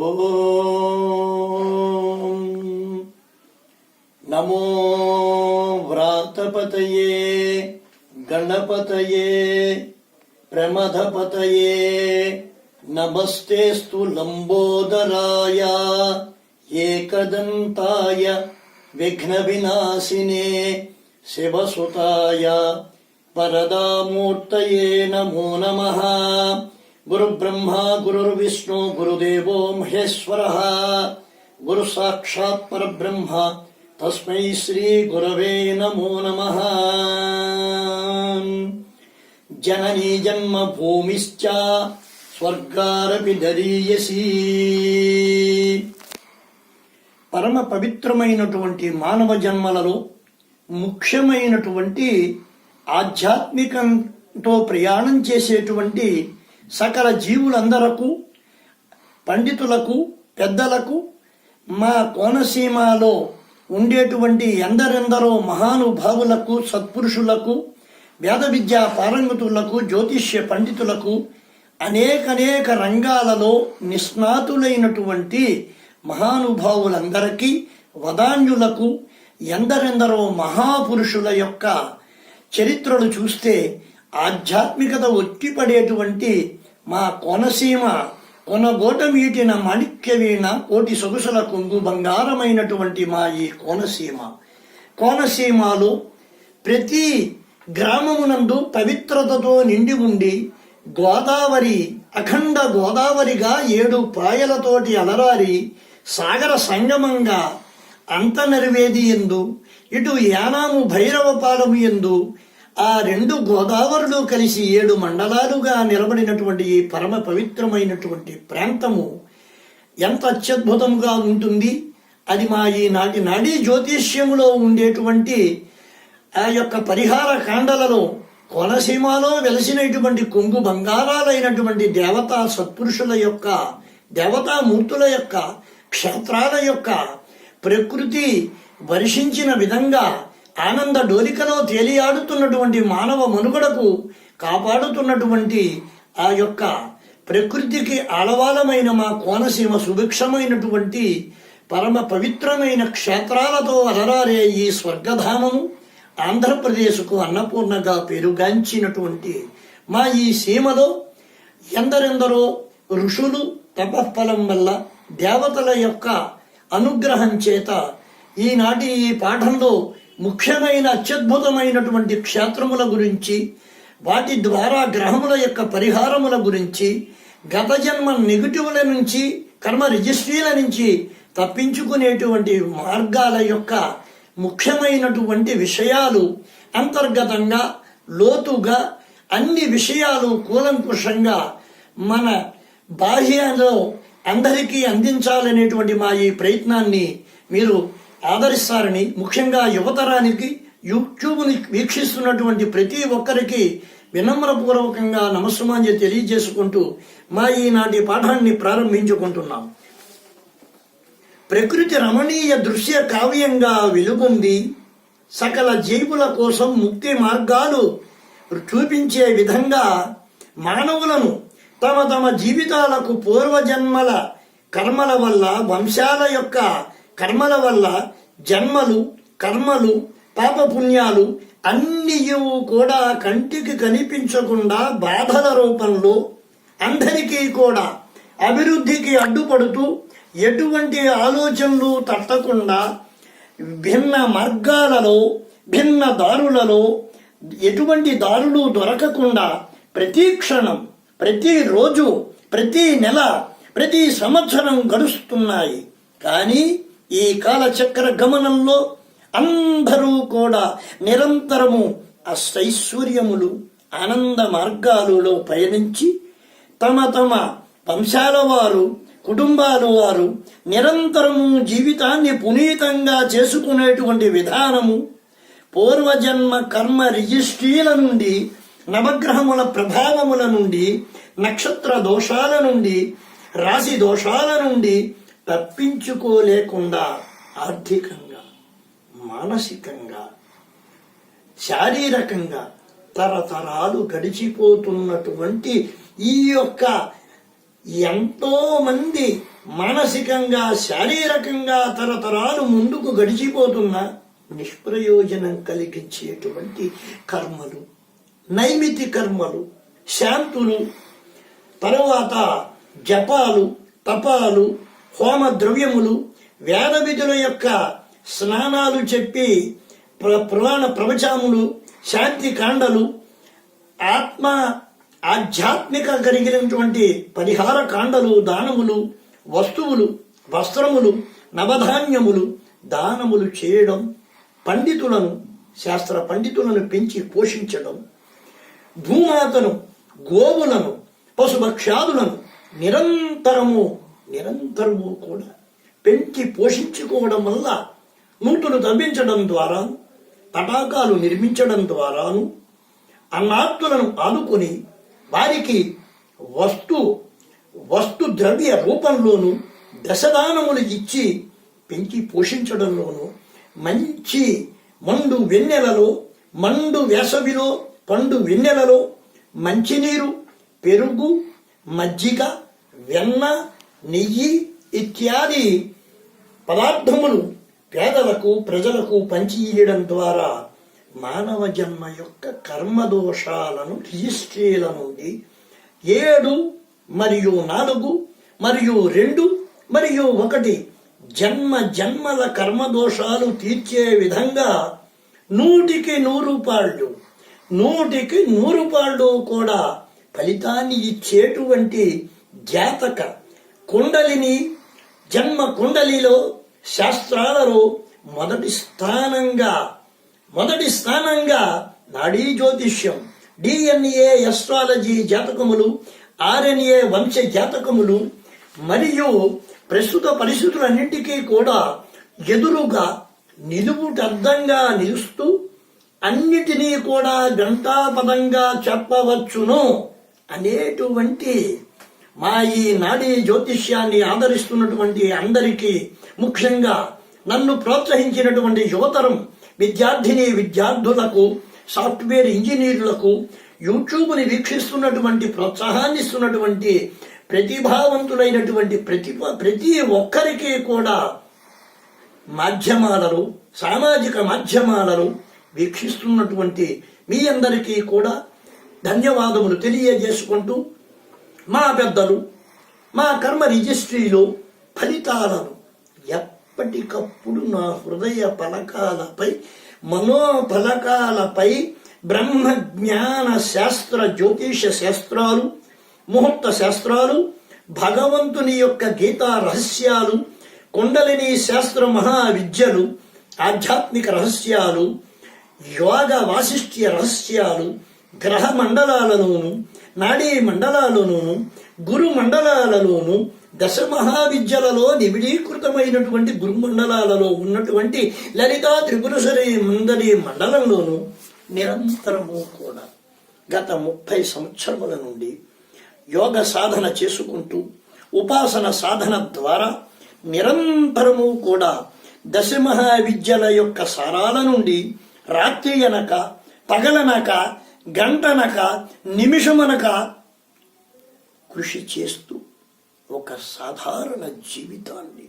ॐ नमो व्रातपतये गणपतये प्रमथपतये नमस्तेऽस्तु लम्बोदराय एकदन्ताय विघ्नविनाशिने शिवसुताय परदा मूर्तये नमो नमः। గురుబ్రహ్మ గురుర్విష్ణు గురుదేవో మహేశ్వర. గురు సాక్షాత్ పరబ్రహ్మ తస్మై శ్రీ గురవే నమో నమ. జననీ జన్మ భూమిశ్చ స్వర్గారపి దరీయసి పరమ పవిత్రమైనటువంటి మానవ జన్మలలో ముఖ్యమైనటువంటి ఆధ్యాత్మికంతో ప్రయాణం చేసేటువంటి సకల జీవులందరకు పండితులకు పెద్దలకు మా కోనసీమలో ఉండేటువంటి ఎందరెందరో మహానుభావులకు సత్పురుషులకు వేద విద్యా పారంగతులకు జ్యోతిష్య పండితులకు అనేకనేక రంగాలలో నిష్ణాతులైనటువంటి మహానుభావులందరికీ వదాన్యులకు ఎందరెందరో మహాపురుషుల యొక్క చరిత్రలు చూస్తే ఆధ్యాత్మికత ఒట్టిపడేటువంటి మా కోనసీమ కొనగోట మీటిన మాణిక్యవీణ కోటి సొగసుల కొంగు బంగారమైనటువంటి మా ఈ కోనసీమ కోనసీమలో ప్రతి గ్రామమునందు పవిత్రతతో నిండి ఉండి గోదావరి అఖండ గోదావరిగా ఏడు పాయలతోటి అలరారి సాగర సంగమంగా అంతనరివేది ఎందు ఇటు యానాము భైరవపాలము ఎందు ఆ రెండు గోదావరులు కలిసి ఏడు మండలాలుగా నిలబడినటువంటి ఈ పరమ పవిత్రమైనటువంటి ప్రాంతము ఎంత అత్యద్భుతంగా ఉంటుంది. అది మా ఈ నాటి నాడీ జ్యోతిష్యములో ఉండేటువంటి ఆ యొక్క పరిహార కాండలలో కోనసీమలో వెలసినటువంటి కొంగు బంగారాలైనటువంటి దేవతా సత్పురుషుల యొక్క దేవతామూర్తుల యొక్క క్షేత్రాల యొక్క ప్రకృతి వర్షించిన విధంగా ఆనంద డోలికలో తేలియాడుతున్నటువంటి మానవ మనుగడకు కాపాడుతున్నటువంటి ఆ యొక్క ప్రకృతికి ఆలవాలమైన మా కోనసీమ సుభిక్షమైనటువంటి పరమ పవిత్రమైన క్షేత్రాలతో అలరారే ఈ స్వర్గధామము. ఆంధ్రప్రదేశ్కు అన్నపూర్ణగా పెరుగాంచినటువంటి మా ఈ సీమలో ఎందరెందరో ఋషులు తపఫలం వల్ల దేవతల యొక్క అనుగ్రహం చేత ఈనాటి ఈ పాఠంలో ముఖ్యమైన అత్యద్భుతమైనటువంటి క్షేత్రముల గురించి వాటి ద్వారా గ్రహముల యొక్క పరిహారముల గురించి గత జన్మ నెగిటివ్ల నుంచి కర్మ రిజిస్ట్రీల నుంచి తప్పించుకునేటువంటి మార్గాల యొక్క ముఖ్యమైనటువంటి విషయాలు అంతర్గతంగా లోతుగా అన్ని విషయాలు కూలంకుషంగా మన బాహ్యంలో అందరికీ అందించాలనేటువంటి మా ఈ ప్రయత్నాన్ని మీరు ఆదరిస్తారని ముఖ్యంగా యువతరానికి యూట్యూబ్ని వీక్షిస్తున్నటువంటి ప్రతి ఒక్కరికి వినమ్రపూర్వకంగా నమస్సుమాన్య తెలియజేసుకుంటూ మా ఈనాటి పాఠాన్ని ప్రారంభించుకుంటున్నాం. ప్రకృతి రమణీయ దృశ్య కావ్యంగా వెలుగొంది. సకల జీవుల కోసం ముక్తి మార్గాలు చూపించే విధంగా మానవులను తమ తమ జీవితాలకు పూర్వజన్మల కర్మల వల్ల వంశాల యొక్క కర్మల వల్ల జన్మలు కర్మలు పాపపుణ్యాలు అన్నీ కూడా కంటికి కనిపించకుండా బాధల రూపంలో అందరికీ కూడా అభివృద్ధికి అడ్డుపడుతూ ఎటువంటి ఆలోచనలు తట్టకుండా భిన్న మార్గాలలో భిన్న దారులలో ఎటువంటి దారులు దొరకకుండా ప్రతి క్షణం ప్రతిరోజు ప్రతి నెల ప్రతి సంవత్సరం గడుస్తున్నాయి. కానీ ఈ కాలచక్ర గమనంలో అందరూ కూడా నిరంతరము అష్టైశ్వర్యములు ఆనంద మార్గాలలో పయనించి తమ తమ వంశాల వారు కుటుంబాల వారు నిరంతరము జీవితాన్ని పునీతంగా చేసుకునేటువంటి విధానము పూర్వజన్మ కర్మ రిజిస్ట్రీల నుండి నవగ్రహముల ప్రభావముల నుండి నక్షత్ర దోషాల నుండి రాశి దోషాల నుండి తప్పించుకోలేకుండా ఆర్థికంగా మానసికంగా శారీరకంగా తరతరాలు గడిచిపోతున్నటువంటి ఈ యొక్క ఎంతో మంది మానసికంగా శారీరకంగా తరతరాలు ముందుకు గడిచిపోతున్న నిష్ప్రయోజనం కలిగించేటువంటి కర్మలు నైమితి కర్మలు శాంతులు తర్వాత జపాలు తపాలు హోమ ద్రవ్యములు వేద విధుల యొక్క స్నానాలు చెప్పి ప్ర- పురాణ ప్రవచనములు శాంతి కాండలు ఆత్మ ఆధ్యాత్మిక కలిగినటువంటి పరిహార కాండలు దానములు వస్తువులు వస్త్రములు నవధాన్యములు దానములు చేయడం పండితులను శాస్త్ర పండితులను పెంచి పోషించడం భూమాతను గోవులను పశుభక్షాదులను నిరంతరము నిరంతరము కూడా పెంచి పోషించుకోవడం వల్ల నూతులు తవ్వించడం ద్వారా తటాకాలు నిర్మించడం ద్వారాను అన్నాత్తులను ఆదుకొని వారికి వస్తు వస్తు ద్రవ్య రూపంలోను దశదానములు ఇచ్చి పెంచి పోషించడంలోను మంచి మండు వెన్నెలలో మండు వేసవిలో పండు వెన్నెలలో మంచినీరు పెరుగు మజ్జిగ వెన్న నెయ్యి ఇత్యాది పదార్థములు పేదలకు ప్రజలకు పంచి ఇయ్యడం ద్వారా మానవ జన్మ యొక్క కర్మదోషాలను రిజిస్ట్రీల నుండి ఏడు మరియు నాలుగు మరియు రెండు మరియు ఒకటి జన్మ జన్మల కర్మదోషాలు తీర్చే విధంగా నూటికి నూరు పాళ్ళు నూటికి నూరు పాళ్ళు కూడా ఫలితాన్ని ఇచ్చేటువంటి జాతక. కుండలిని జన్మ కుండలిలో శాస్త్రాలలో మొదటి స్థానంగా మొదటి స్థానంగా నాడీ జ్యోతిష్యం డిఎన్ఏ ఎస్ట్రాలజీ జాతకములు ఆర్ఎన్ఏ వంశ జాతకములు మరియు ప్రస్తుత పరిస్థితులన్నింటికీ కూడా ఎదురుగా నిలువుటద్దంగా నిలుస్తూ అన్నిటినీ కూడా గంటాపదంగా చెప్పవచ్చును అనేటువంటి మా ఈ నాడీ జ్యోతిష్యాన్ని ఆదరిస్తున్నటువంటి అందరికీ ముఖ్యంగా నన్ను ప్రోత్సహించినటువంటి యువతరం విద్యార్థిని విద్యార్థులకు సాఫ్ట్వేర్ ఇంజనీర్లకు యూట్యూబ్ని వీక్షిస్తున్నటువంటి ప్రోత్సాహాన్ని ఇస్తున్నటువంటి ప్రతిభావంతులైనటువంటి ప్రతిభ ప్రతి ఒక్కరికి కూడా మాధ్యమాలను సామాజిక మాధ్యమాలను వీక్షిస్తున్నటువంటి మీ అందరికీ కూడా ధన్యవాదములు తెలియజేసుకుంటూ మా పెద్దలు మా కర్మ రిజిస్ట్రీలో ఫలితాలను ఎప్పటికప్పుడు నా హృదయ ఫలకాలపై మనోఫలకాలపై బ్రహ్మ జ్ఞాన శాస్త్ర జ్యోతిష శాస్త్రాలు ముహూర్త శాస్త్రాలు భగవంతుని యొక్క గీతా రహస్యాలు కుండలిని శాస్త్ర మహావిద్యలు ఆధ్యాత్మిక రహస్యాలు యోగ వాసిష్ట్య రహస్యాలు గ్రహ మండలాలలోను నాడీ మండలాలలోను గురు మండలాలలోను దశ మహావిద్యలలో నిబిడీకృతమైనటువంటి గురు మండలాలలో ఉన్నటువంటి లలితా త్రిపురసరి ముందరి మండలంలోను నిరంతరము కూడా గత ముప్పై సంవత్సరముల నుండి యోగ సాధన చేసుకుంటూ ఉపాసన సాధన ద్వారా నిరంతరము కూడా దశ మహావిద్యల యొక్క సారాల నుండి రాత్రి అనక పగలనక గంటనక నిమిషమనక కృషి చేస్తూ ఒక సాధారణ జీవితాన్ని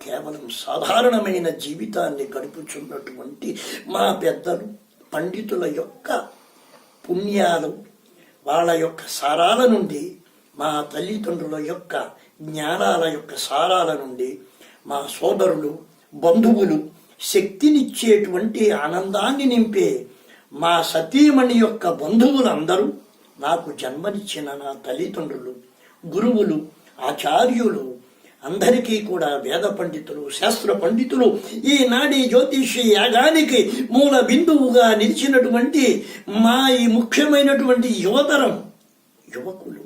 కేవలం సాధారణమైన జీవితాన్ని గడుపుచున్నటువంటి మా పెద్దలు పండితుల యొక్క పుణ్యాలు వాళ్ళ యొక్క సారాల నుండి మా తల్లిదండ్రుల యొక్క జ్ఞానాల యొక్క సారాల నుండి మా సోదరులు బంధువులు శక్తినిచ్చేటువంటి ఆనందాన్ని నింపే మా సతీమణి యొక్క బంధువులందరూ నాకు జన్మనిచ్చిన నా తల్లిదండ్రులు గురువులు ఆచార్యులు అందరికీ కూడా వేద పండితులు శాస్త్ర పండితులు ఈనాటి జ్యోతిషి యాగానికి మూల బిందువుగా నిలిచినటువంటి మా ఈ ముఖ్యమైనటువంటి యువతరం యువకులు.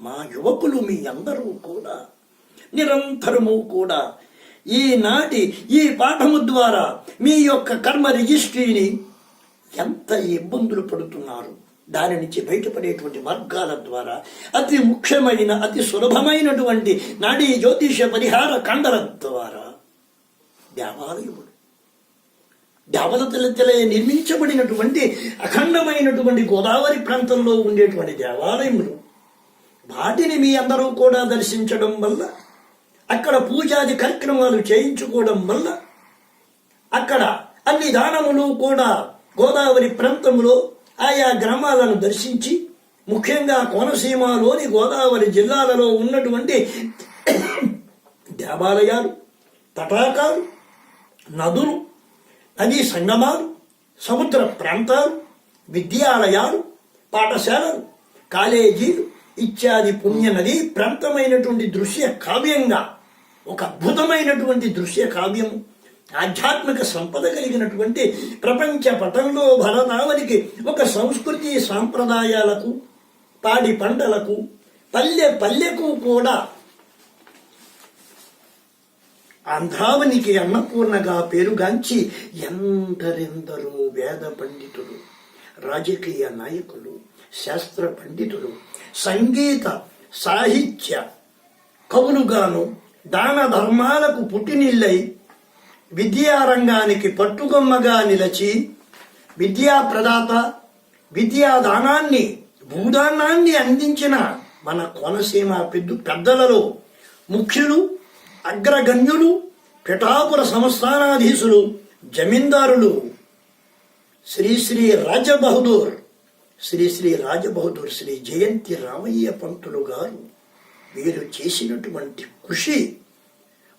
మా యువకులు మీ అందరూ కూడా నిరంతరము కూడా ఈనాటి ఈ పాఠము ద్వారా మీ యొక్క కర్మ రిజిస్ట్రీని ఎంత ఇబ్బందులు పడుతున్నారు? దాని నుంచి బయటపడేటువంటి మార్గాల ద్వారా అతి ముఖ్యమైన అతి సులభమైనటువంటి నాడీ జ్యోతిష పరిహార కండల ద్వారా దేవాలయములు దేవతలతలే నిర్మించబడినటువంటి అఖండమైనటువంటి గోదావరి ప్రాంతంలో ఉండేటువంటి దేవాలయములు వాటిని మీ అందరూ కూడా దర్శించడం వల్ల అక్కడ పూజాది కార్యక్రమాలు చేయించుకోవడం వల్ల అక్కడ అన్ని దానములు కూడా గోదావరి ప్రాంతంలో ఆయా గ్రామాలను దర్శించి ముఖ్యంగా కోనసీమలోని గోదావరి జిల్లాలలో ఉన్నటువంటి దేవాలయాలు తటాకాలు నదులు నదీ సంగమాలు సముద్ర ప్రాంతాలు విద్యాలయాలు పాఠశాలలు కాలేజీలు ఇత్యాది పుణ్య నది ప్రాంతమైనటువంటి దృశ్య కావ్యంగా ఒక అద్భుతమైనటువంటి దృశ్య కావ్యము. ఆధ్యాత్మిక సంపద కలిగినటువంటి ప్రపంచ పటంలో భరతావనికి ఒక సంస్కృతి సాంప్రదాయాలకు పాడి పంటలకు పల్లె పల్లెకు కూడా ఆంధ్రావనికి అన్నపూర్ణగా పేరుగాంచి ఎందరెందరో వేద పండితులు రాజకీయ నాయకులు శాస్త్ర పండితులు సంగీత సాహిత్య కవులుగాను దాన ధర్మాలకు పుట్టినిల్లై విద్యారంగానికి పట్టుగొమ్మగా నిలచి విద్యా ప్రదాత విద్యాదానాన్ని భూదానాన్ని అందించిన మన కోనసీమ పెద్ద పెద్దలలో ముఖ్యులు అగ్రగణ్యులు పిఠాపుర సంస్థానాధీశులు జమీందారులు శ్రీ శ్రీ రాజబహదూర్ శ్రీ శ్రీ రాజబహదూర్ శ్రీ జయంతి రామయ్య పంతులు గారు వీరు చేసినటువంటి కృషి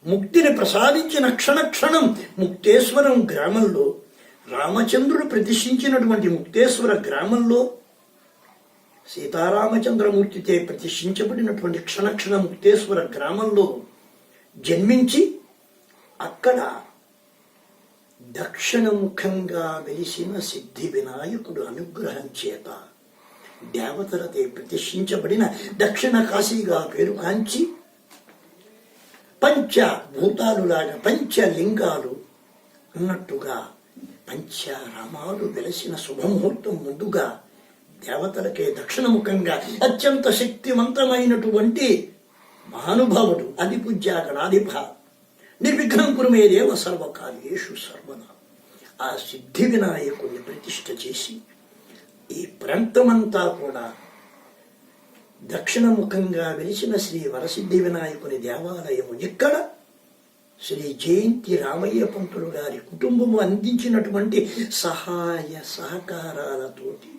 ముక్తిని ప్రసాదించిన క్షణ క్షణం ముక్తేశ్వరం గ్రామంలో రామచంద్రుడు ప్రతిష్ఠించినటువంటి ముక్తేశ్వర గ్రామంలో సీతారామచంద్రమూర్తితే ప్రతిష్ఠించబడినటువంటి క్షణక్షణ ముక్తేశ్వర గ్రామంలో జన్మించి అక్కడ దక్షిణముఖంగా వెలిసిన సిద్ధి వినాయకుడు అనుగ్రహం చేత దేవతలతే ప్రతిష్ఠించబడిన దక్షిణ కాశీగా పేరుగాంచి పంచ భూతాలులాగా పంచలింగాలు అన్నట్టుగా పంచరామాలు వెలసిన శుభముహూర్తం ముందుగా దేవతలకే దక్షిణముఖంగా అత్యంత శక్తివంతమైనటువంటి మహానుభావుడు అధిపూజ్య గణాధిప నిర్విఘ్నం కురుమే దేవ సర్వకార్యేషు సర్వదా ఆ సిద్ధి వినాయకుడిని ప్రతిష్ఠ చేసి ఈ ప్రాంతమంతా కూడా దక్షిణముఖంగా వెలిసిన శ్రీ వరసిద్ధి వినాయకుని దేవాలయము ఇక్కడ శ్రీ జయంతి రామయ్య పంతులు గారి కుటుంబము అందించినటువంటి సహాయ సహకారాలతోటి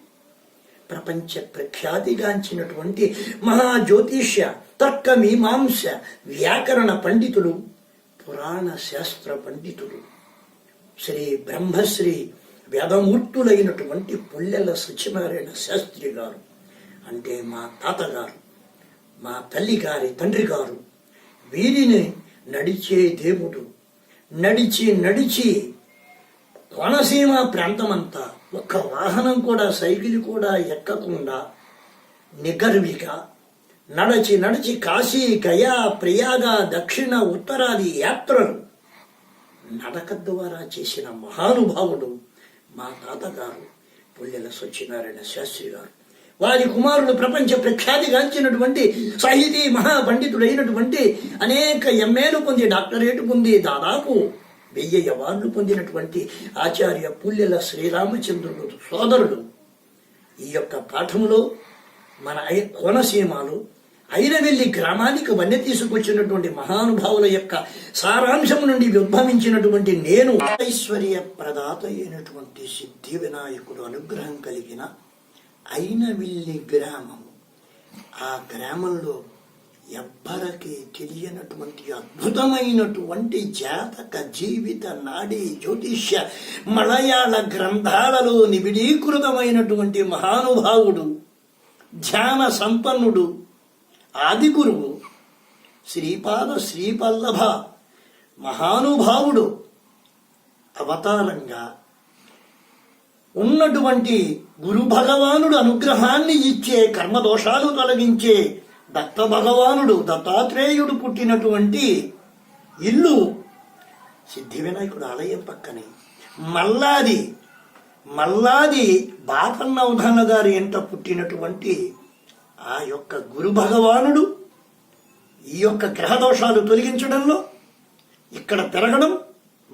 ప్రపంచ ప్రఖ్యాతిగాంచినటువంటి మహాజ్యోతిష్య తర్క మీమాంస వ్యాకరణ పండితులు పురాణ శాస్త్ర పండితులు. శ్రీ బ్రహ్మశ్రీ వేదమూర్తులైనటువంటి పుల్లెల సత్యనారాయణ శాస్త్రి గారు. అంటే మా తాతగారు మా తల్లి గారి తండ్రి గారు వీరిని నడిచే దేవుడు నడిచి నడిచి కోనసీమ ప్రాంతమంతా ఒక్క వాహనం కూడా సైకిల్ కూడా ఎక్కకుండా నిగర్విగా నడచి నడిచి కాశీ గయా ప్రయాగ దక్షిణ ఉత్తరాది యాత్రలు నడక ద్వారా చేసిన మహానుభావుడు మా తాతగారు పుల్లెల సత్యనారాయణ శాస్త్రి గారు. వారి కుమారుడు ప్రపంచ ప్రఖ్యాతిగాంచినటువంటి సాహితీ మహాపండితుడైనటువంటి అనేక ఎంఏలు పొంది డాక్టరేట్ పొంది దాదాపు వెయ్యి అవార్డులు పొందినటువంటి ఆచార్య పుల్లెల శ్రీరామచంద్రుడు సోదరుడు. ఈ యొక్క పాఠంలో మన ఐ- కోనసీమలో ఐరవెల్లి గ్రామానికి వన్య తీసుకొచ్చినటువంటి మహానుభావుల యొక్క సారాంశం నుండి ఉద్భవించినటువంటి నేను ఐశ్వర్య ప్రదాత అయినటువంటి సిద్ధి వినాయకుడు అనుగ్రహం కలిగిన అయినవిల్లి గ్రామం. ఆ గ్రామంలో ఎవ్వరికి తెలియనటువంటి అద్భుతమైనటువంటి జాతక జీవిత నాడీ జ్యోతిష్య మలయాళ గ్రంథాలలో నిబిడీకృతమైనటువంటి మహానుభావుడు ధ్యాన సంపన్నుడు ఆది గురువు శ్రీపాద శ్రీపల్లభ మహానుభావుడు. అవతారంగా ఉన్నటువంటి గురు భగవానుడు అనుగ్రహాన్ని ఇచ్చే కర్మదోషాలు తొలగించే దత్త భగవానుడు దత్తాత్రేయుడు పుట్టినటువంటి ఇల్లు సిద్ధి వినాయకుడు ఆలయం పక్కనే. మల్లాది మల్లాది బాపన్నవధన గారి ఎంట పుట్టినటువంటి ఆ యొక్క గురు భగవానుడు ఈ యొక్క గ్రహదోషాలు తొలగించడంలో ఇక్కడ పెరగడం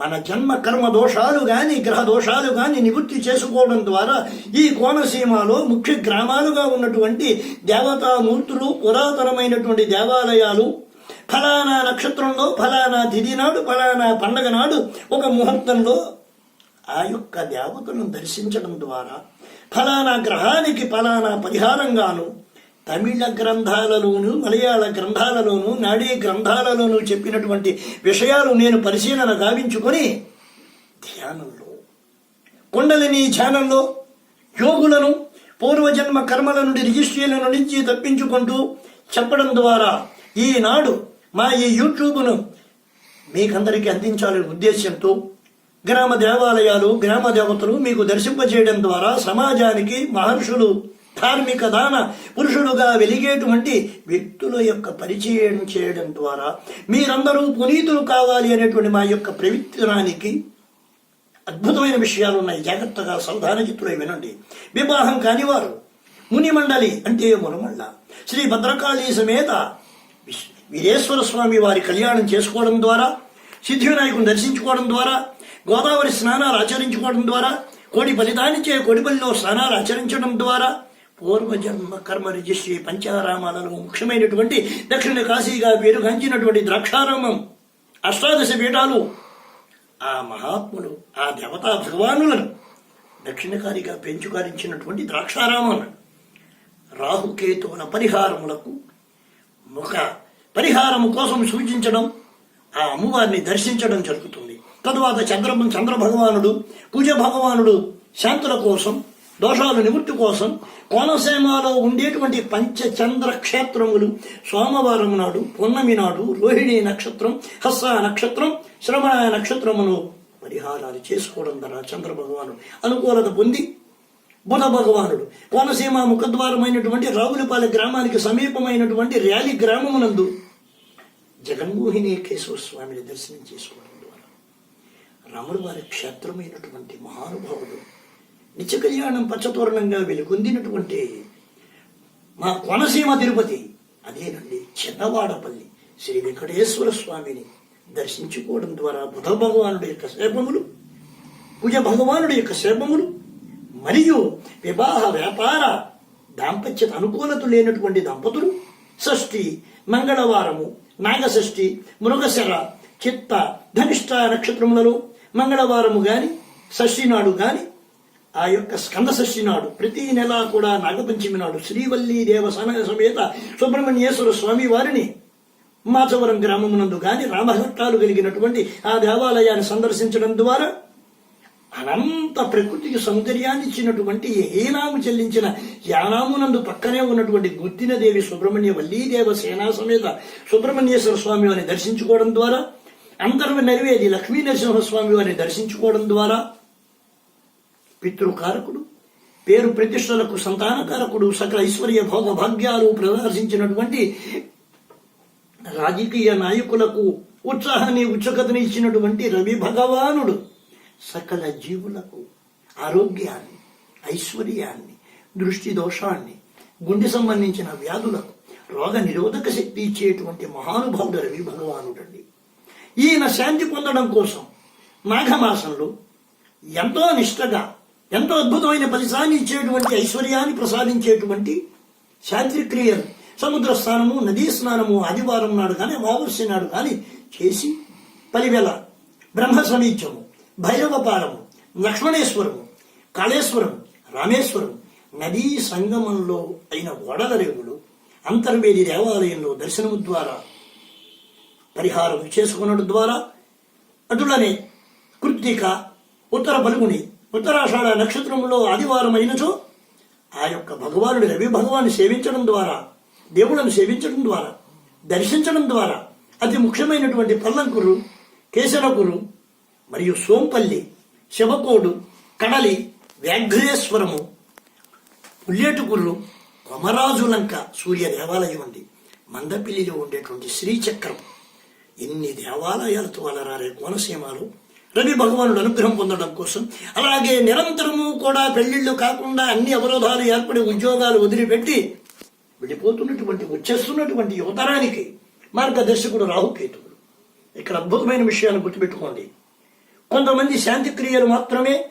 మన జన్మ కర్మ దోషాలు గాని గ్రహ దోషాలు గాని నివృత్తి చేసుకోవడం ద్వారా ఈ కోనసీమలో ముఖ్య గ్రామాలుగా ఉన్నటువంటి దేవతామూర్తులు పురాతనమైనటువంటి దేవాలయాలు ఫలానా నక్షత్రంలో ఫలానా తిథి నాడు ఫలానా పండగ నాడు ఒక ముహూర్తంలో ఆ యొక్క దేవతను దర్శించడం ద్వారా ఫలానా గ్రహానికి ఫలానా పరిహారంగాను తమిళ గ్రంథాలలోను మలయాళ గ్రంథాలలోను నాడీ గ్రంథాలలోను చెప్పినటువంటి విషయాలు నేను పరిశీలన గావించుకొని ధ్యానంలో కుండలిని ధ్యానంలో యోగులను పూర్వజన్మ కర్మల నుండి రిజిస్ట్రీల నుంచి తప్పించుకుంటూ చెప్పడం ద్వారా ఈనాడు మా ఈ యూట్యూబ్ను మీకందరికీ అందించాలనే ఉద్దేశంతో గ్రామ దేవాలయాలు గ్రామ దేవతలు మీకు దర్శింపజేయడం ద్వారా సమాజానికి మహర్షులు ధార్మిక దాన పురుషులుగా వెలిగేటువంటి వ్యక్తుల యొక్క పరిచయం చేయడం ద్వారా మీరందరూ పునీతులు కావాలి అనేటువంటి మా యొక్క ప్రవిత్తనానికి అద్భుతమైన విషయాలు ఉన్నాయి. జాగ్రత్తగా సవధాన చిత్తులై వినండి. వివాహం కానివారు మునిమండలి అంటే మునమళ్ళ శ్రీ భద్రకాళి సమేత వీరేశ్వర స్వామి వారి కళ్యాణం చేసుకోవడం ద్వారా సిద్ధివినాయకుని దర్శించుకోవడం ద్వారా గోదావరి స్నానాలు ఆచరించుకోవడం ద్వారా కోడి ఫలితాన్నిచ్చే కోడిపల్లిలో స్నానాలు ఆచరించడం ద్వారా పూర్వజన్మ కర్మ రిజిస్ట్రీ పంచారామాలలో ముఖ్యమైనటువంటి దక్షిణ కాశీగా పేరుగాంచినటువంటి ద్రాక్షారామం అష్టాదశ పీఠాలు ఆ మహాత్ములు ఆ దేవతా భగవానులను దక్షిణకారిగా పెంచుకారించినటువంటి ద్రాక్షారామం రాహుకేతువుల పరిహారములకు ముఖ పరిహారము కోసం సూచించడం ఆ అమ్మవారిని దర్శించడం జరుగుతుంది. తరువాత చంద్ర చంద్ర భగవానుడు పూజ భగవానుడు శాంతుల కోసం దోషాలు నివృత్తి కోసం కోనసీమలో ఉండేటువంటి పంచచంద్ర క్షేత్రములు సోమవారం నాడు పున్నమి నాడు రోహిణి నక్షత్రం హస్స నక్షత్రం శ్రవణ నక్షత్రమును పరిహారాలు చేసుకోవడం ద్వారా చంద్ర భగవానుడు అనుకూలత పొంది బుధ భగవానుడు. కోనసీమ ముఖద్వారమైనటువంటి రావులపాలె గ్రామానికి సమీపమైనటువంటి ర్యాలీ గ్రామమునందు జగన్మోహిని కేశవ స్వామిని దర్శనం చేసుకోవడం ద్వారా రాముడు వారి క్షేత్రమైనటువంటి మహానుభావుడు నిత్య కళ్యాణం పచ్చతోరణంగా వెలుగొందినటువంటి మా కోనసీమ తిరుపతి అదేనండి చిన్నవాడపల్లి శ్రీ వెంకటేశ్వర స్వామిని దర్శించుకోవడం ద్వారా బుధ భగవానుడి యొక్క శేపములు కుజ భగవానుడి యొక్క శేపములు మరియు వివాహ వ్యాపార దాంపత్యత అనుకూలత లేనటువంటి దంపతులు షష్ఠి మంగళవారము నాగషష్ఠి మృగశర చిత్త ధనిష్ట నక్షత్రములలో మంగళవారము గాని షష్ఠి నాడు గాని ఆ యొక్క స్కంద షష్ఠి నాడు ప్రతి నెల కూడా నాగపంచమి నాడు శ్రీవల్లి దేవసన సమేత సుబ్రహ్మణ్యేశ్వర స్వామి వారిని మాచవరం గ్రామమునందు గాని రామఘట్టాలు కలిగినటువంటి ఆ దేవాలయాన్ని సందర్శించడం ద్వారా అనంత ప్రకృతికి సౌందర్యాన్ని ఇచ్చినటువంటి ఏనాము చెల్లించిన యానామునందు పక్కనే ఉన్నటువంటి గుత్తిన దేవి సుబ్రహ్మణ్య వల్లీదేవ సేనా సమేత సుబ్రహ్మణ్యేశ్వర స్వామి వారిని దర్శించుకోవడం ద్వారా అంతర్వ నరివేది లక్ష్మీ నరసింహస్వామి వారిని దర్శించుకోవడం ద్వారా పితృకారకుడు పేరు ప్రతిష్టలకు సంతానకారకుడు సకల ఐశ్వర్య భోగ భాగ్యాలు ప్రదర్శించినటువంటి రాజకీయ నాయకులకు ఉత్సాహాన్ని ఉత్సుకతని ఇచ్చినటువంటి రవి భగవానుడు సకల జీవులకు ఆరోగ్యాన్ని ఐశ్వర్యాన్ని దృష్టి దోషాన్ని గుండె సంబంధించిన వ్యాధులకు రోగ నిరోధక శక్తి ఇచ్చేటువంటి మహానుభావుడు రవి భగవానుడండి. ఈయన శాంతి పొందడం కోసం మాఘమాసంలో ఎంతో నిష్టగా ఎంతో అద్భుతమైన ఫలితాన్ని ఇచ్చేటువంటి ఐశ్వర్యాన్ని ప్రసాదించేటువంటి శాంతి క్రియలు సముద్ర స్నానము నదీ స్నానము ఆదివారం నాడు కానీ అమావాస్య నాడు కానీ చేసి పలివెల బ్రహ్మ సమీత్యము భైరవపాలము లక్ష్మణేశ్వరము కాళేశ్వరం రామేశ్వరం నదీ సంగమంలో అయిన ఓడల అంతర్వేది దేవాలయంలో దర్శనము ద్వారా పరిహారం చేసుకునడం ద్వారా అటులనే కృత్తిక ఉత్తర పలుగుని ఉత్తరాషాఢ నక్షత్రంలో ఆదివారం అయినచో ఆ యొక్క భగవానుడు రవి భగవాన్ని సేవించడం ద్వారా దేవుళ్ళను సేవించడం ద్వారా దర్శించడం ద్వారా అతి ముఖ్యమైనటువంటి పల్లంకురు కేశనకురు మరియు సోంపల్లి శివకోడు కడలి వ్యాఘ్రేశ్వరము పుల్లేటుకుర్రు కొమరాజులంక సూర్య దేవాలయం ఉంది మందపిల్లిలో ఉండేటువంటి శ్రీచక్రం. ఇన్ని దేవాలయాలతో అలరారే కోనసీమలో రవి భగవానుడు అనుగ్రహం పొందడం కోసం. అలాగే నిరంతరము కూడా పెళ్ళిళ్ళు కాకుండా అన్ని అవరోధాలు ఏర్పడి ఉద్యోగాలు వదిలిపెట్టి వెళ్ళిపోతున్నటువంటి వచ్చేస్తున్నటువంటి యువతరానికి మార్గదర్శకుడు రాహుకేతుడు ఇక్కడ అద్భుతమైన విషయాన్ని గుర్తుపెట్టుకోండి. కొంతమంది శాంతి క్రియలు మాత్రమే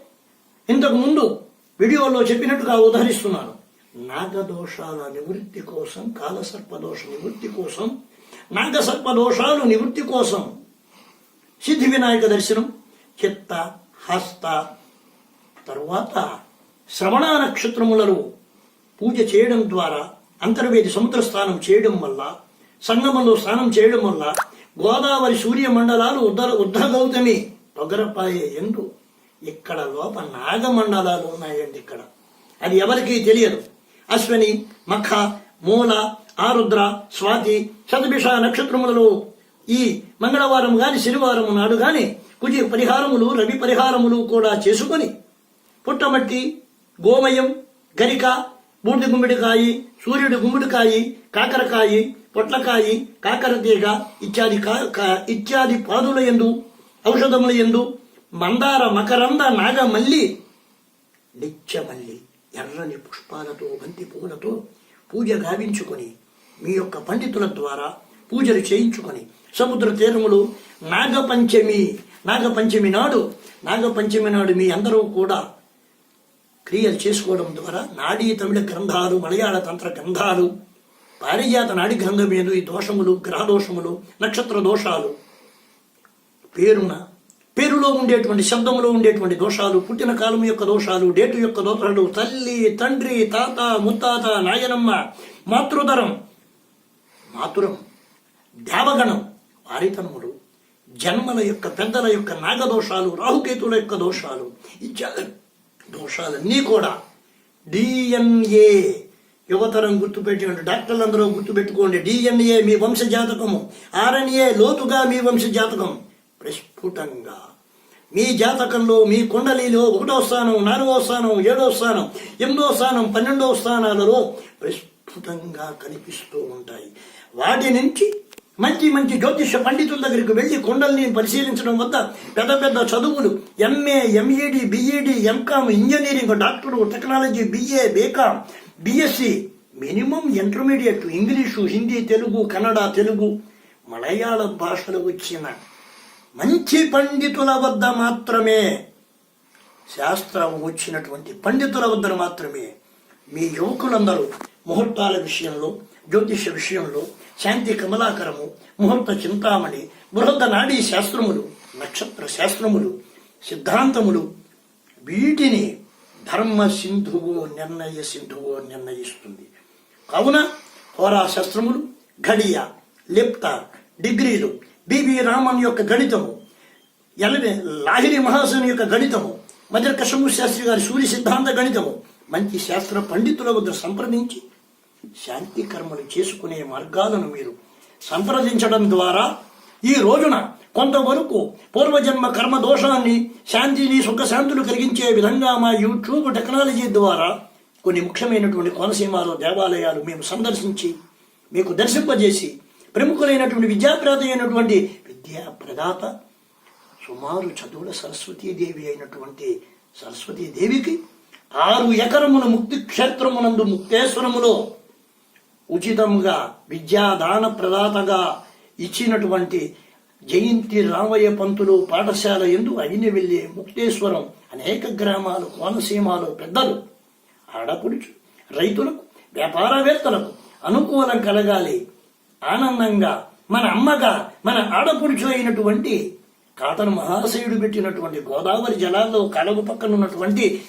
ఇంతకు ముందు వీడియోలో చెప్పినట్టుగా ఉదహరిస్తున్నాను. నాగదోషాల నివృత్తి కోసం కాలసర్పదోష నివృత్తి కోసం నాగసర్పదోషాలు నివృత్తి కోసం సిద్ధి వినాయక దర్శనం చిత్త హస్త తరువాత శ్రవణ నక్షత్రములలో పూజ చేయడం ద్వారా అంతర్వేది సముద్ర స్నానం చేయడం వల్ల సంగమంలో స్నానం చేయడం వల్ల గోదావరి సూర్య మండలాలు ఉద్దర ఉద్ధగౌతమి పొగరపాయే ఎందు. ఇక్కడ లోప నాగమండలాలు ఉన్నాయండి ఇక్కడ. అది ఎవరికీ తెలియదు. అశ్వని మఖ మూల ఆరుద్ర స్వాతి శతభిష నక్షత్రములలో ఈ మంగళవారం గాని శనివారం నాడు గాని కుజి పరిహారములు రవి పరిహారములు కూడా చేసుకొని పుట్టమట్టి గోమయం గరిక బూడిద గుమ్మిడికాయి సూర్యుడి గుమ్మిడికాయి కాకరకాయి పొట్లకాయి కాకర తీగ ఇత్యాది కా- కా- ఇత్యాది పాదుల ఎందు ఔషధముల ఎందు మందార మకరంద నాగమల్లి నిత్యమల్లి ఎర్రని పుష్పాలతో బంతి పువ్వులతో పూజ గావించుకొని మీ యొక్క పండితుల ద్వారా పూజలు చేయించుకొని సముద్ర తీరములు నాగపంచమి నాగపంచమి నాడు నాగపంచమి నాడు మీ అందరూ కూడా క్రియలు చేసుకోవడం ద్వారా నాడీ తమిళ గ్రంథాలు మలయాళ తంత్ర గ్రంథాలు పారిజాత నాడి గ్రంథం ఏదో ఈ దోషములు గ్రహ దోషములు నక్షత్ర దోషాలు పేరున పేరులో ఉండేటువంటి శబ్దములో ఉండేటువంటి దోషాలు పుట్టిన కాలం యొక్క దోషాలు డేటు యొక్క దోషాలు తల్లి తండ్రి తాత ముత్తాత నాయనమ్మ మాతృతరం మాతురం దేవగణం వారితనములు జన్మల యొక్క పెద్దల యొక్క నాగదోషాలు రాహుకేతుల యొక్క దోషాలు దోషాలన్నీ కూడా డిఎన్ఏ యువతరం గుర్తుపెట్టండి డాక్టర్లు అందరూ గుర్తుపెట్టుకోండి డిఎన్ఏ మీ వంశ జాతకము ఆర్ఎన్ఏ లోతుగా మీ వంశ జాతకం. ప్రస్ఫుటంగా. మీ జాతకంలో మీ కుండలిలో ఒకటో స్థానం నాలుగో స్థానం ఏడో స్థానం ఎనిమిదో స్థానం పన్నెండో స్థానాలలో ప్రస్ఫుటంగా కనిపిస్తూ ఉంటాయి. వాటి నుంచి మంచి మంచి జ్యోతిష పండితుల దగ్గరికి వెళ్ళి కొండల్ని పరిశీలించడం వద్ద పెద్ద పెద్ద చదువులు MA MEd BEd MCom engineering doctor technology BA BCom BSc minimum intermediate English Hindi Telugu Kannada Telugu Malayala భాషలు వచ్చిన మంచి పండితుల వద్ద మాత్రమే శాస్త్రం వచ్చినటువంటి పండితుల వద్ద మాత్రమే మీ యువకులందరూ ముహూర్తాల విషయంలో జ్యోతిష విషయంలో శాంతి కమలాకరము ముహూర్త చింతామణి బృహద నాడీ శాస్త్రములు నక్షత్ర శాస్త్రములు సిద్ధాంతములు వీటిని ధర్మ సింధువు నిర్ణయ సింధువు నిర్ణయిస్తుంది. కావున హోరా శాస్త్రములు ఘడియ లిప్త డిగ్రీలు బిబి రామన్ యొక్క గణితము ఎలవే లాహిరి మహాసన్ యొక్క గణితము మధ్య కృష్ణమూర్తి శాస్త్రి గారి సూర్య సిద్ధాంత గణితము మంచి శాస్త్ర పండితుల వద్ద సంప్రదించి శాంతి కర్మలు చేసుకునే మార్గాలను మీరు సంప్రదించడం ద్వారా ఈ రోజున కొంతవరకు పూర్వజన్మ కర్మ దోషాన్ని శాంతిని సుఖశాంతులు కలిగించే విధంగా మా యూట్యూబ్ టెక్నాలజీ ద్వారా కొన్ని ముఖ్యమైనటువంటి కోనసీమలో దేవాలయాలు మేము సందర్శించి మీకు దర్శింపజేసి ప్రముఖులైనటువంటి విద్యాప్రాత అయినటువంటి విద్యా ప్రదాత సుమారు చదువుల సరస్వతీదేవి అయినటువంటి సరస్వతీదేవికి ఆరు ఎకరముల ముక్తి క్షేత్రమునందు ముక్తేశ్వరములో ఉచితంగా విద్యాదాన ప్రదాతగా ఇచ్చినటువంటి జయంతి రామయ్య పంతులు పాఠశాల ఎందు అయిన వెళ్ళే ముక్తేశ్వరం అనేక గ్రామాలు కోనసీమలో పెద్దలు. ఆడపడుచు రైతులకు వ్యాపారవేత్తలకు అనుకూలం కలగాలి. ఆనందంగా మన అమ్మగా మన ఆడపడుచు అయినటువంటి కాతను మహాశయుడు పెట్టినటువంటి గోదావరి జలాల్లో కలవు పక్కన ఉన్నటువంటి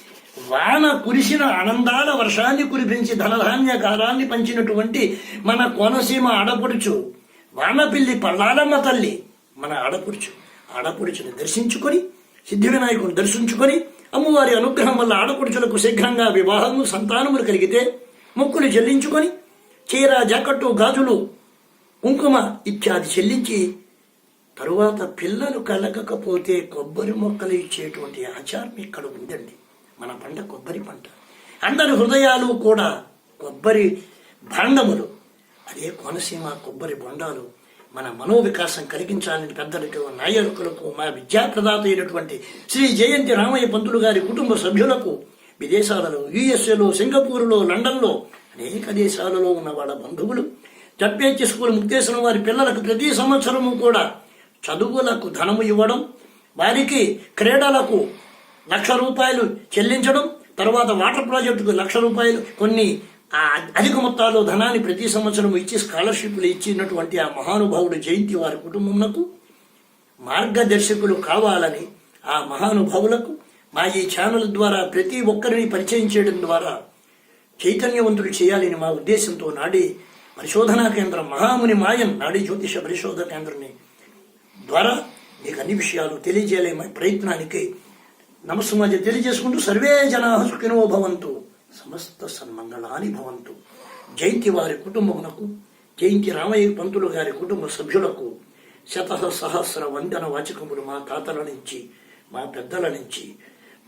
వాన కురిసిన ఆనందాల వర్షాన్ని కురిపించి ధనధాన్య కాలాన్ని పంచినటువంటి మన కోనసీమ ఆడపడుచు వానపిల్లి పల్లాలమ్మ తల్లి మన ఆడపడుచు ఆడపడుచుని దర్శించుకొని సిద్ధి వినాయకుని దర్శించుకొని అమ్మవారి అనుగ్రహం వల్ల ఆడపడుచులకు శీఘ్రంగా వివాహము సంతానములు కలిగితే మొక్కులు చెల్లించుకొని చీర జాకట్టు గాజులు కుంకుమ ఇత్యాది చెల్లించి తరువాత పిల్లలు కలగకపోతే కొబ్బరి మొక్కలు ఇచ్చేటువంటి ఆచారం ఇక్కడ ఉందండి. మన పంట కొబ్బరి పంట. అందరి హృదయాలు కూడా కొబ్బరి భాండములు అదే కోనసీమ కొబ్బరి బొండాలు మన మనోవికాసం కలిగించాలని పెద్దలకు నాయకులకు మా విద్యాప్రదాత అయినటువంటి శ్రీ జయంతి రామయ్య పంతులు గారి కుటుంబ సభ్యులకు విదేశాలలో యుఎస్ఏలో సింగపూర్లో లండన్లో అనేక దేశాలలో ఉన్న వాళ్ళ బంధువులు జడ్పేచి స్కూల్ ముక్తేశ్వరం వారి పిల్లలకు ప్రతి సంవత్సరము కూడా చదువులకు ధనము ఇవ్వడం వారికి క్రీడలకు లక్ష రూపాయలు చెల్లించడం తర్వాత వాటర్ ప్రాజెక్టుకు లక్ష రూపాయలు కొన్ని ఆ అధిక మొత్తాల్లో ధనాన్ని ప్రతి సంవత్సరం ఇచ్చి స్కాలర్షిప్లు ఇచ్చినటువంటి ఆ మహానుభావుడు జయంతి వారి కుటుంబమునకు మార్గదర్శకులు కావాలని ఆ మహానుభావులకు మా ఈ ఛానల్ ద్వారా ప్రతి ఒక్కరిని పరిచయం చేయడం ద్వారా చైతన్యవంతులు చేయాలని మా ఉద్దేశంతో నాడి పరిశోధనా కేంద్రం మహాముని మాయం నాడీ జ్యోతిష పరిశోధన కేంద్రం ద్వారా మీకు అన్ని విషయాలు తెలియజేయలే మా ప్రయత్నానికి నమస్సుమాజ తెలియజేసుకుంటూ సర్వే జనా సుఖినో భవంతు. సమస్త సన్మంగళాని భవంతు. జయంతి వారి కుటుంబమునకు జయంతి రామయ్య పంతులు గారి కుటుంబ సభ్యులకు శత సహస్ర వందన వాచకములు మా తాతల నుంచి మా పెద్దల నుంచి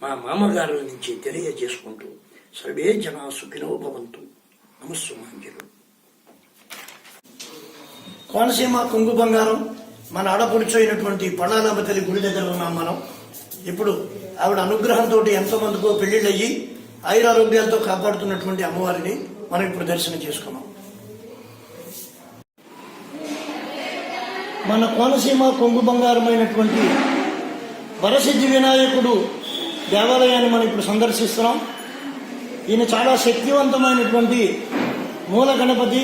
మా మామగారుల నుంచి తెలియజేసుకుంటూ సర్వే జనా సుఖినో భవంతు. నమస్సుమాంజలు కోనసీమ కొంగు బంగారం మన ఆడపడుచు అయినటువంటి పళ్ళాలమ్మ తల్లి గుడి దగ్గర ఉన్నాం మనం. ఇప్పుడు ఆవిడ అనుగ్రహంతో ఎంతో మందికో పెళ్ళిళ్ళు అయ్యి ఐరారోగ్యాలతో కాపాడుతున్నటువంటి అమ్మవారిని మనం ఇప్పుడు దర్శనం చేసుకున్నాం. మన కోనసీమ కొంగు బంగారమైనటువంటి వరసిద్ధి వినాయకుడు దేవాలయాన్ని మనం ఇప్పుడు సందర్శిస్తున్నాం. ఈయన చాలా శక్తివంతమైనటువంటి మూల గణపతి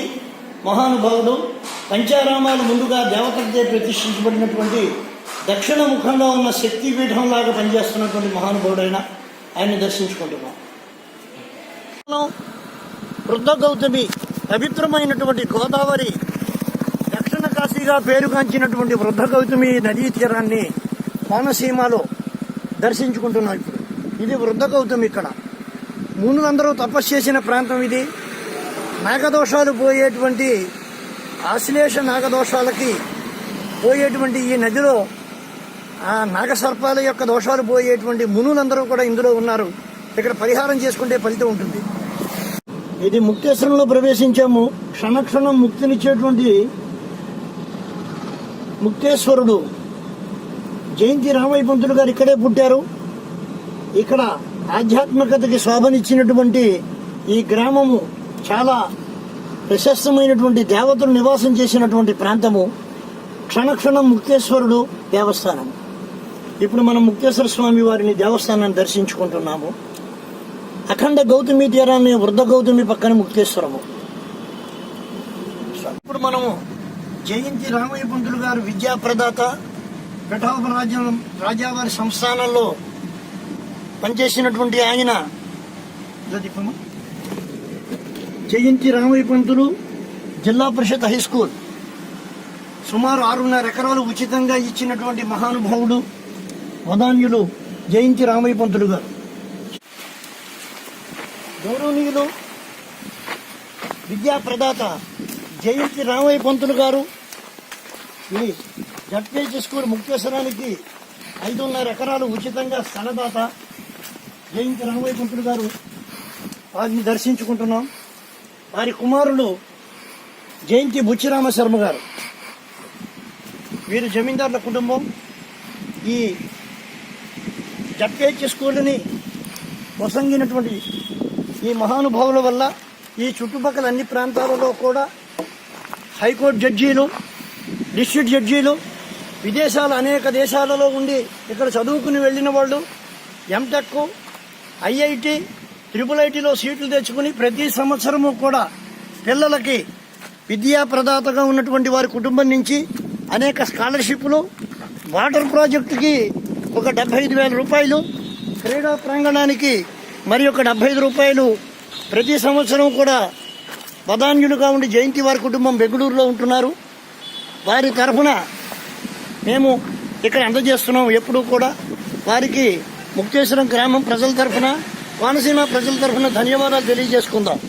మహానుభావుడు పంచారామాలు ముందుగా దేవతలతో ప్రతిష్ఠించబడినటువంటి దక్షిణ ముఖంలో ఉన్న శక్తి పీఠంలాగా పనిచేస్తున్నటువంటి మహానుభావుడైన ఆయన్ని దర్శించుకుంటున్నాం. వృద్ధ గౌతమి పవిత్రమైనటువంటి గోదావరి దక్షిణ కాశీగా పేరుగాంచినటువంటి వృద్ధ గౌతమి నదీ తీరాన్ని కోనసీమలో దర్శించుకుంటున్నాం ఇప్పుడు. ఇది వృద్ధ గౌతమి ఇక్కడ. మునులందరూ తపస్సు చేసిన ప్రాంతం ఇది. నాగదోషాలు పోయేటువంటి ఆశ్లేష నాగదోషాలకి పోయేటువంటి ఈ నదిలో ఆ నాగసర్పాల యొక్క దోషాలు పోయేటువంటి మునులందరూ కూడా ఇందులో ఉన్నారు. ఇక్కడ పరిహారం చేసుకుంటే ఫలితం ఉంటుంది. ఇది ముక్తేశ్వరంలో ప్రవేశించాము. క్షణక్షణం ముక్తినిచ్చేటువంటి ముక్తేశ్వరుడు జయంతి రామయ్య పంతులు గారు ఇక్కడే పుట్టారు. ఇక్కడ ఆధ్యాత్మికతకి శోభనిచ్చినటువంటి ఈ గ్రామము చాలా ప్రశస్తమైనటువంటి దేవతలు నివాసం చేసినటువంటి ప్రాంతము. క్షణక్షణం ముక్తేశ్వరుడు దేవస్థానం. ఇప్పుడు మనం ముక్తేశ్వర స్వామి వారిని దేవస్థానాన్ని దర్శించుకుంటున్నాము. అఖండ గౌతమి తీరాన్ని వృద్ధ గౌతమి పక్కన ముక్తేశ్వరము. ఇప్పుడు మనము జయంతి రామయ్య పంతులు గారు విద్యా ప్రదాత పిఠాప రాజ్యం రాజావారి సంస్థానంలో పనిచేసినటువంటి ఆయన. జయంతి రామయ్య పంతులు జిల్లా పరిషత్ హై స్కూల్. సుమారు ఆరున్నర ఎకరాలు ఉచితంగా ఇచ్చినటువంటి మహానుభావుడు వదాన్యులు జయంతి రామయ్య పంతులు గారు గౌరవనీయులు విద్యా ప్రదాత జయంతి రామయ్య పంతులు గారు ఈ జడ్పీహెచ్ స్కూల్ ముక్తేశ్వరానికి ఐదున్నర ఎకరాలు ఉచితంగా స్థలదాత జయంతి రామయ్య పంతులు గారు వారిని దర్శించుకుంటున్నాం. వారి కుమారులు జయంతి బుచ్చిరామ శర్మ గారు. వీరు జమీందారుల కుటుంబం ఈ జడ్పీహెచ్ స్కూల్ని ప్రసంగినటువంటి ఈ మహానుభావుల వల్ల ఈ చుట్టుపక్కల అన్ని ప్రాంతాలలో కూడా హైకోర్టు జడ్జీలు డిస్ట్రిక్ట్ జడ్జీలు విదేశాల అనేక దేశాలలో ఉండి ఇక్కడ చదువుకుని వెళ్ళిన వాళ్ళు ఎంటెక్ ఐఐటి ట్రిపుల్ ఐటీలో సీట్లు తెచ్చుకుని ప్రతి సంవత్సరము కూడా పిల్లలకి విద్యా ప్రదాతగా ఉన్నటువంటి వారి కుటుంబం నుంచి అనేక స్కాలర్షిప్లు వాటర్ ప్రాజెక్టుకి ఒక డెబ్బై ఐదు వేల రూపాయలు క్రీడా ప్రాంగణానికి మరి ఒక డెబ్బై ఐదు రూపాయలు ప్రతి సంవత్సరం కూడా ప్రధాన్యులుగా ఉండి జయంతి వారి కుటుంబం బెంగళూరులో ఉంటున్నారు. వారి తరఫున మేము ఇక్కడ అందజేస్తున్నాం. ఎప్పుడూ కూడా వారికి ముక్తేశ్వరం గ్రామం ప్రజల తరఫున కోనసీమ ప్రజల తరఫున ధన్యవాదాలు తెలియజేసుకుందాం.